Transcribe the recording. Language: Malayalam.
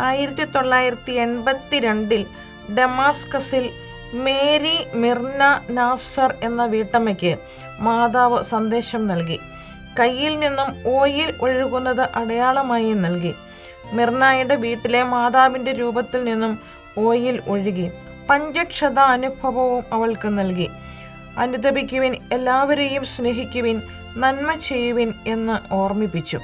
ആയിരത്തി തൊള്ളായിരത്തി എൺപത്തിരണ്ടിൽ ഡമാസ്കസിൽ മേരി മിർന നാസർ എന്ന വീട്ടമ്മയ്ക്ക് മാതാവ് സന്ദേശം നൽകി. കയ്യിൽ നിന്നും ഓയിൽ ഒഴുകുന്നത് അടയാളമായി നൽകി. മിർനായുടെ വീട്ടിലെ മാതാവിന്റെ രൂപത്തിൽ നിന്നും ഓയിൽ ഒഴുകി. പഞ്ചക്ഷത അനുഭവവും അവൾക്ക് നൽകി. അനുദപിക്കുവിൻ എല്ലാവരെയും സ്നേഹിക്കുവിൻ നന്മ ചെയ്യുവിൻ എന്ന് ഓർമ്മിപ്പിച്ചു.